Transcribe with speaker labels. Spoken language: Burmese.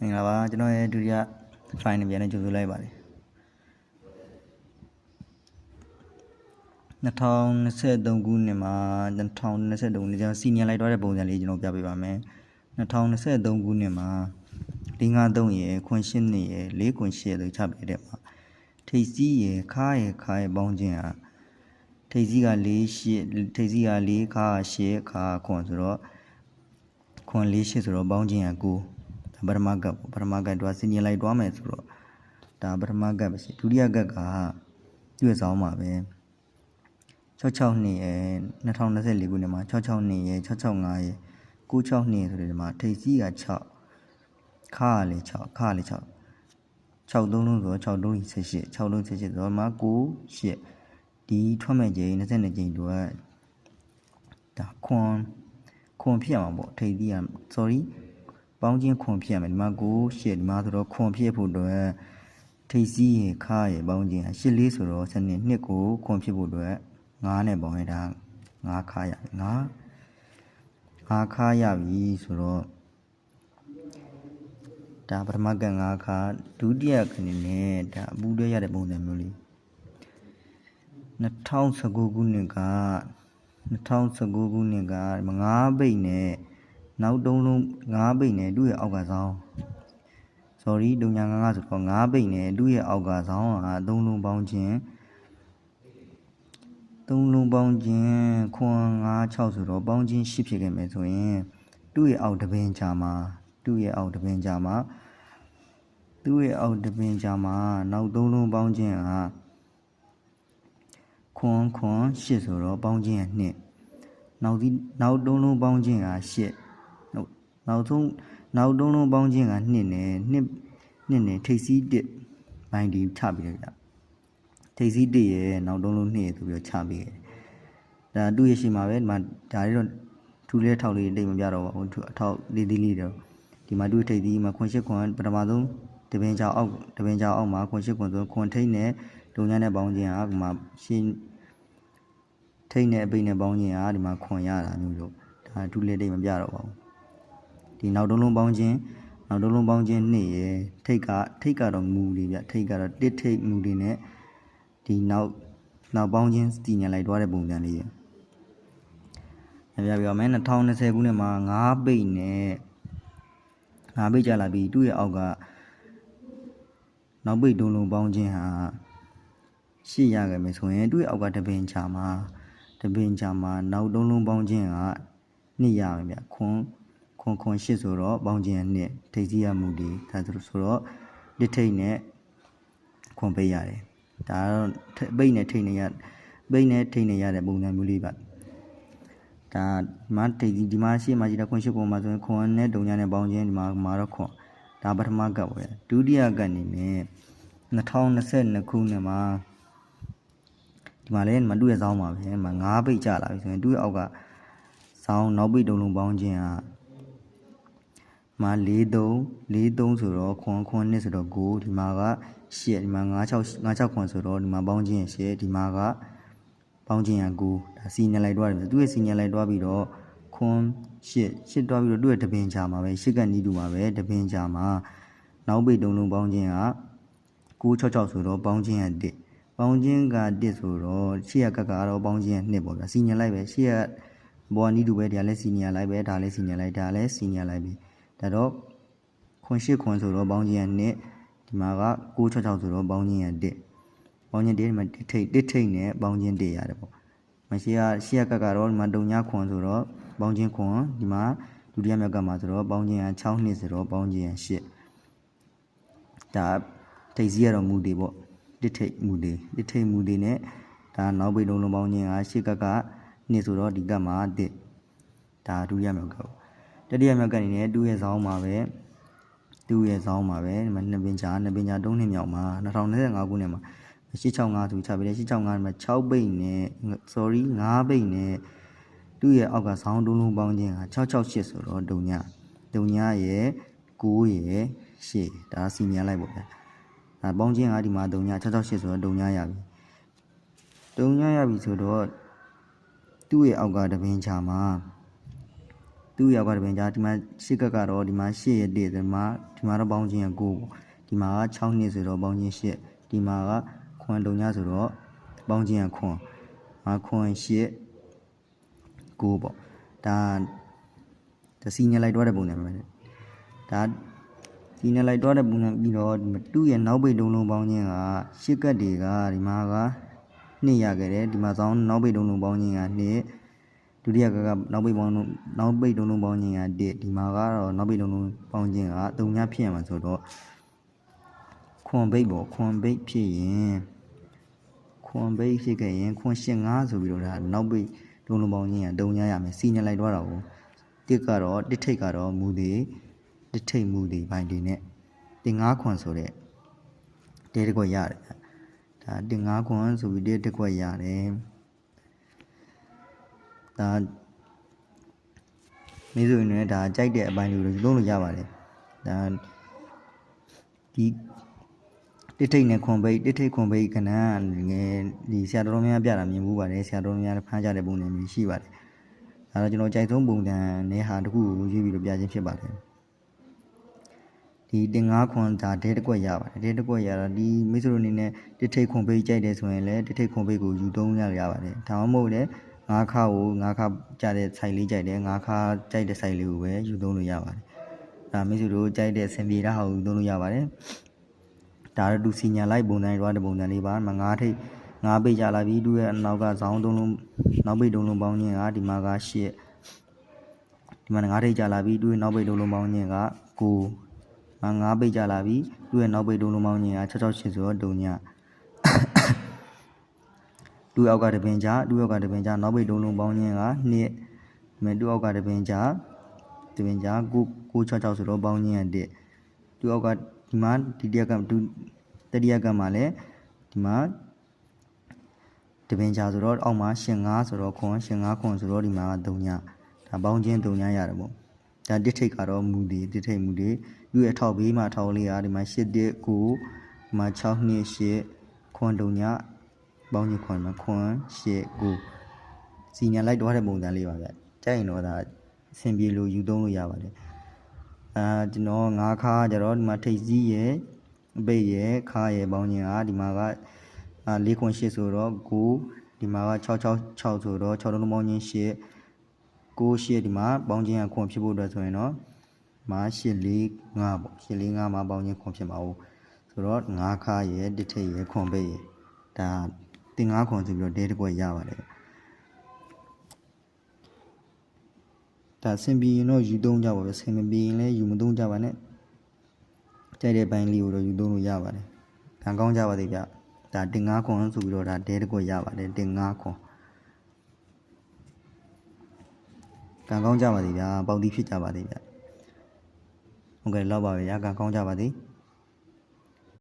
Speaker 1: မင်္ဂလာပါကျွန်တော်ရဲ့ဒုတိယ file နဲ့ပြန်နေကြိုဆိုလိုက်ပါတယ်2023ခုနှစ်မှာ2023ခုနှစ်ကျွန်တော်စီနီယလိုက်တော့တဲ့ပုံစံလေးကျွန်တော်ပြပေးပါမယ်2023ခုနှစ်မှာ553ရယ်ခွန်8နှစ်ရယ်4ခွန်8ရယ်လို့ချပေးတဲ့မှာထိပ်စီးရယ်ခါရယ်ခါရယ်ပေါင်းခြင်းဟာထိပ်စီးက4 8ထိပ်စီးက4ခါ8ခါခွန်ဆိုတော့ခွန်4 8ဆိုတော့ပေါင်းခြင်းက9ဒါ ပထမကပ်ပေါ့ပထမကပ်တော့စီနီယလိုက်တွားမယ်ဆိုတော့ဒါပထမကပ်ပဲရှိဒုတိယကပ်ကတွေ့ဆောင်ပါပဲ66နှစ်ရယ်2024ခုနှစ်မှာ66နှစ်ရယ်665ရယ်96နှစ်ဆိုတဲ့ဒီမှာထိပ်စီးက6ခါရလေ6ခါရလေ6 6သုံးလုံးဆိုတော့6လုံးကြီး78 6လုံး78ဆိုတော့မှာ9 8ဒီထွက်မဲ့ချိန်22ချိန်တော့ဒါခွန်ခွန်ဖြစ်ရမှာပေါ့ထိပ်သီးက sorry ပေါင်းချင်းခွန်ဖြစ်ရမယ်ဒီမှာ9 8ဒီမှာဆိုတော့ခွန်ဖြစ်ဖို့အတွက်ထိပ်စီးရခါရပေါင်းချင်း8လေးဆိုတော့စနစ်နှစ်ကိုခွန်ဖြစ်ဖို့အတွက်9နဲ့ပေါင်းရတာ9ခါရ9 9ခါရပြီဆိုတော့ဒါပထမက9ခါဒုတိယကနေ့နဲ့ဒါအပူတွဲရတဲ့ပုံစံမျိုးလေး2019ခုနှစ်က2019ခုနှစ်က9ဘိတ်နဲ့ နောက်တုံးလုံး9ဘိတ်နဲ့သူ့ရဲ့အောက်ကဆောင် sorry တုံညာ9ဆိုတော့9ဘိတ်နဲ့သူ့ရဲ့အောက်ကဆောင်ဟာ3လုံးပေါင်းခြင်း3လုံးပေါင်းခြင်းခွန်5 6ဆိုတော့ပေါင်းခြင်း10ဖြစ်ခဲ့မယ်ဆိုရင်သူ့ရဲ့အောက်တပင်ချာမှာသူ့ရဲ့အောက်တပင်ချာမှာသူ့ရဲ့အောက်တပင်ချာမှာနောက်3လုံးပေါင်းခြင်းဟာခွန်ခွန်8ဆိုတော့ပေါင်းခြင်းက2နောက်ဒီနောက်3လုံးပေါင်းခြင်းက8ဟုတ် နောက်ဆုံးနောက်3လုံးပေါင်းခြင်းက2နဲ့2နှစ်နဲ့ထိပ်စီး1ဘိုင်းဒီချပြီးလိုက်တာထိပ်စီး1ရဲ့နောက်3လုံး2ရဲ့ဆိုပြီးတော့ချပြီးတယ်ဒါသူ့ရဲ့ရှိမှာပဲဒီမှာဒါလေးတော့ထူလေးထောက်လေးတိတ်မပြတော့ပါဘူးအထောက်လေးသေးလေးတော့ဒီမှာသူ့ထိပ်သီးမှာခွန်8ခွန်ပထမဆုံးတပင်ကြောင်အောက်တပင်ကြောင်အောက်မှာခွန်8ခွန်ဆိုခွန်ထိတ်နဲ့ဒုံညာနဲ့ပေါင်းခြင်းဟာဒီမှာရှင်းထိတ်နဲ့အပိတ်နဲ့ပေါင်းခြင်းဟာဒီမှာခွန်ရတာမျိုးလို့ဒါထူလေးတိတ်မပြတော့ပါဘူး ဒီနောက်တုံးလုံးပေါင်းခြင်းနောက်တုံးလုံးပေါင်းခြင်းနှစ်ရယ်ထိတ်ကထိတ်ကတော့မူလေးဗျထိတ်ကတော့တစ်ထိတ်မူလေးနဲ့ဒီနောက်နောက်ပေါင်းခြင်းတည်ညလိုက်သွားတဲ့ပုံစံလေးရယ်ပြပြပြမယ်2020ခုနှစ်မှာ9ပိတ်နဲ့9ပိတ်ကြလာပြီးသူ့ရဲ့အောက်ကနောက်ပိတ်တုံးလုံးပေါင်းခြင်းဟာရှေ့ရခဲ့မယ်ဆိုရင်သူ့ရဲ့အောက်ကတပင်ချာမှာတပင်ချာမှာနောက်တုံးလုံးပေါင်းခြင်းကနှစ်ရမယ်ဗျခွန် ခွန်ခွန်ရှစ်ဆိုတော့ပေါင်းခြင်းနှစ်ထိပ်စီးရမှုဒီဒါဆိုဆိုတော့တစ်ထိတ်နဲ့ခွန်ပိတ်ရတယ်ဒါတော့ပိတ်နဲ့ထိတ်နဲ့ရပိတ်နဲ့ထိတ်နဲ့ရတဲ့ပုံစံမျိုးလေးပါဒါမတိတ်ဒီမှာရှေ့မှာကြည့်တဲ့ခွန်ရှစ်ခွန်မှာဆိုရင်ခွန်နဲ့ဒုံညာနဲ့ပေါင်းခြင်းဒီမှာမှာတော့ခွန်ဒါပထမကပ်ပဲဒုတိယကပ်အနေနဲ့2022ခုနှစ်မှာဒီမှာလည်းမတူရဲ့ဇောင်းပါပဲမ9ပိတ်ကြလာပြီဆိုရင်တူရဲ့အောက်ကဇောင်းနောက်ပိတ်တုံလုံးပေါင်းခြင်းဟာ မှာ43 43ဆိုတော့ခွန်ခွန်နှစ်ဆိုတော့9ဒီမှာက8ဒီမှာ96 96ခွန်ဆိုတော့ဒီမှာပေါင်းခြင်း8ဒီမှာကပေါင်းခြင်းက9ဒါစီညလိုက်တွားတယ်သူရဲ့စီညလိုက်တွားပြီးတော့ခွန်8 8တွားပြီးတော့သူ့ရဲ့တပင်ချာမှာပဲ8ကနီးတူမှာပဲတပင်ချာမှာနောက်ပိတ်တုံလုံးပေါင်းခြင်းက966ဆိုတော့ပေါင်းခြင်းက1ပေါင်းခြင်းက1ဆိုတော့ရှေ့ရကကတော့ပေါင်းခြင်းက2ပေါ့ဗျာစီညလိုက်ပဲရှေ့ရဘောနီးတူပဲဒါလည်းစီနီယာလိုက်ပဲဒါလည်းစီနီယာလိုက်ဒါလည်းစီနီယာလိုက်ပဲ ဒါတော့ခွန်ရှိခွန်ဆိုတော့ပေါင်းခြင်းက2ဒီမှာက966ဆိုတော့ပေါင်းခြင်းက1ပေါင်းခြင်း1ဒီမှာတစ်ထိတ်တစ်ထိတ်နဲ့ပေါင်းခြင်း1ရတယ်ပေါ့မရှိရရှေ့ရကကတော့ဒီမှာတုံညာခွန်ဆိုတော့ပေါင်းခြင်းခွန်ဒီမှာဒုတိယမြောက်ကမှာဆိုတော့ပေါင်းခြင်းက6နှစ်ဆိုတော့ပေါင်းခြင်းက8ဒါထိတ်စီရတော့မူတွေပေါ့တစ်ထိတ်မူတွေတစ်ထိတ်မူတွေနဲ့ဒါနောက်ပိတ်လုံးလုံးပေါင်းခြင်းကရှေ့ကကနှစ်ဆိုတော့ဒီကမှာ1ဒါဒုတိယမြောက်ကပေါ့ တတိယမြောက်ကနေနဲ့တူရဲ့ဇောင်းမှာပဲတူရဲ့ဇောင်းမှာပဲဒီမှာနှစ်ပင်ချာနှစ်ပင်ချာ၃နှစ်မြောက်မှာ2025ခုနှစ်မှာ865ဆိုချပြီးတယ်865မှာ6ပိတ်နဲ့ sorry 5ပိတ်နဲ့သူ့ရဲ့အောက်ကဇောင်းတုံးလုံးပေါင်းခြင်းက668ဆိုတော့ဒုံညဒုံညရဲ့9ရဲ့8ဒါစီနီယာလိုက်ပေါ့ဗျာဒါပေါင်းခြင်းကဒီမှာဒုံည668ဆိုတော့ဒုံညရပြီဒုံညရပြီဆိုတော့သူ့ရဲ့အောက်ကတပင်ချာမှာ သူ့ရောက်ကတပင်ကြားဒီမှာရှစ်ကက်ကတော့ဒီမှာ8ရက်တည်းဒီမှာဒီမှာတော့ပေါင်းခြင်းက9ပေါ့ဒီမှာက6နှစ်ဆိုတော့ပေါင်းခြင်း8ဒီမှာကခွန်တုံညဆိုတော့ပေါင်းခြင်းကခွန်မှာခွန်8 9ပေါ့ဒါဒါစီညလိုက်တော့တဲ့ပုံစံပဲဒါစီညလိုက်တော့တဲ့ပုံစံပြီးတော့ဒီမှာသူ့ရဲ့နောက်ပိတ်တုံးလုံးပေါင်းခြင်းကရှစ်ကက်တွေကဒီမှာက2ရခဲ့တယ်ဒီမှာသောင်းနောက်ပိတ်တုံးလုံးပေါင်းခြင်းက2 ဒုတိယကကနောက်ပိတ်ပေါင်းလုံးနောက်ပိတ်တုံးလုံးပေါင်းခြင်းက1ဒီမှာကတော့နောက်ပိတ်တုံးလုံးပေါင်းခြင်းက3ညဖြစ်ရမှာဆိုတော့ခွန်ဘိတ်ပေါ့ခွန်ဘိတ်ဖြစ်ရင်ခွန်ဘိတ်ဖြစ်ခဲ့ရင်ခွန်ရှင်း5ဆိုပြီးတော့ဒါနောက်ပိတ်တုံးလုံးပေါင်းခြင်းက3ညရမယ်စီညလိုက်တော့တာကိုတစ်ကတော့တစ်ထိတ်ကတော့မူသေးတစ်ထိတ်မူသေးဘိုင်ဒီနဲ့တင်5ခွန်ဆိုတဲ့တဲတစ်ခွက်ရတယ်ဗျဒါတင်5ခွန်ဆိုပြီးတဲတစ်ခွက်ရတယ် ဒါမိဆိုရင်လည်းဒါကြိုက်တဲ့အပိုင်းတွေကိုလုံးလို့ရပါတယ်ဒါဒီတစ်ထိတ်နဲ့ခွန်ဘိတ်တစ်ထိတ်ခွန်ဘိတ်ခဏငယ်ဒီဆရာတော်များများပြတာမြင်မှုပါတယ်ဆရာတော်များဖမ်းကြတဲ့ပုံစံမျိုးရှိပါတယ်ဒါတော့ကျွန်တော်ကြိုက်ဆုံးပုံစံနဲ့ဟာတစ်ခုကိုရွေးပြီးတော့ပြခြင်းဖြစ်ပါတယ်ဒီတင်ငါးခွန်ဒါဒဲတစ်ကွက်ရပါတယ်ဒဲတစ်ကွက်ရတော့ဒီမိတ်ဆွေတို့အနေနဲ့တစ်ထိတ်ခွန်ဘိတ်ကြိုက်တယ်ဆိုရင်လည်းတစ်ထိတ်ခွန်ဘိတ်ကိုယူသုံးရရပါတယ်ဒါမှမဟုတ်လည်း ငါးခါကိုငါးခါကြတဲ့ဆိုင်လေးကြိုက်တယ်ငါးခါကြိုက်တဲ့ဆိုင်လေးကိုပဲယူသုံးလို့ရပါတယ်ဒါမိတ်ဆွေတို့ကြိုက်တဲ့အဆင်ပြေတာဟာကိုယူသုံးလို့ရပါတယ်ဒါတော့သူစီညာလိုက်ပုံစံရွာတဲ့ပုံစံလေးပါမငါးထိတ်ငါးပိတ်ကြလာပြီးသူ့ရဲ့အနောက်ကဇောင်းသုံးလုံးနောက်ပိတ်သုံးလုံးပေါင်းခြင်းကဒီမှာက8ဒီမှာငါးထိတ်ကြလာပြီးသူ့ရဲ့နောက်ပိတ်သုံးလုံးပေါင်းခြင်းက9မငါးပိတ်ကြလာပြီးသူ့ရဲ့နောက်ပိတ်သုံးလုံးပေါင်းခြင်းက668ဆိုတော့တုံည သူ့အောက်ကတပင်ကြသူ့အောက်ကတပင်ကြနောက်ပိတ်သုံးလုံးပေါင်းခြင်းက2မဲသူ့အောက်ကတပင်ကြတပင်ကြ9 966ဆိုတော့ပေါင်းခြင်းက1သူ့အောက်ကဒီမှာဒီတရက်ကဒုတတိယကမှာလည်းဒီမှာတပင်ချာဆိုတော့အောက်မှာရှင်9ဆိုတော့ခွန်ရှင်9ခွန်ဆိုတော့ဒီမှာ3ညဒါပေါင်းချင်း3ညရတယ်ပေါ့ဒါတစ်ထိတ်ကတော့မူဒီတစ်ထိတ်မူဒီသူ့ရဲ့ထောက်ဘေးမှာထောက်လေးကဒီမှာ8တစ်9ဒီမှာ6နှစ်8ခွန်3ည ပေါင်းချင်းခွန်မှာခွန်8 9စီညာလိုက်တော့တဲ့ပုံစံလေးပါဗျကြိုက်ရင်တော့ဒါအဆင်ပြေလို့ယူသုံးလို့ရပါတယ်အာကျွန်တော်ငါးခါကျတော့ဒီမှာထိတ်စည်းရဲ့အပိတ်ရဲ့ခါရဲ့ပေါင်းခြင်းကဒီမှာကအာ၄ခွန်8ဆိုတော့9ဒီမှာက666ဆိုတော့6လုံးပေါင်းခြင်း8 9 8ဒီမှာပေါင်းခြင်းကခွန်ဖြစ်ဖို့အတွက်ဆိုရင်တော့မှာ845ပေါ့845မှာပေါင်းခြင်းခွန်ဖြစ်မှာဟုတ်ဆိုတော့9ခါရဲ့တစ်ထိတ်ရဲ့ခွန်ပိတ်ရဲ့ဒါ တင်9ခွန်ဆိုပြီးတော့ဒဲတစ်ကွက်ရပါတယ်ဒါဆင်ပြေရင်တော့ယူသုံးကြပါပဲဆင်မပြေရင်လည်းယူမသုံးကြပါနဲ့ကြိုက်တဲ့ပိုင်းလေးကိုတော့ယူသုံးလို့ရပါတယ်ကံကောင်းကြပါသေးဗျဒါတင်9ခွန်ဆိုပြီးတော့ဒါဒဲတစ်ကွက်ရပါတယ်တင်9ခွန်ကံကောင်းကြပါသေးဗျာပေါက်တီးဖြစ်ကြပါသေးဗျဟုတ်ကဲ့လောက်ပါပဲဗျာကံကောင်းကြပါသေး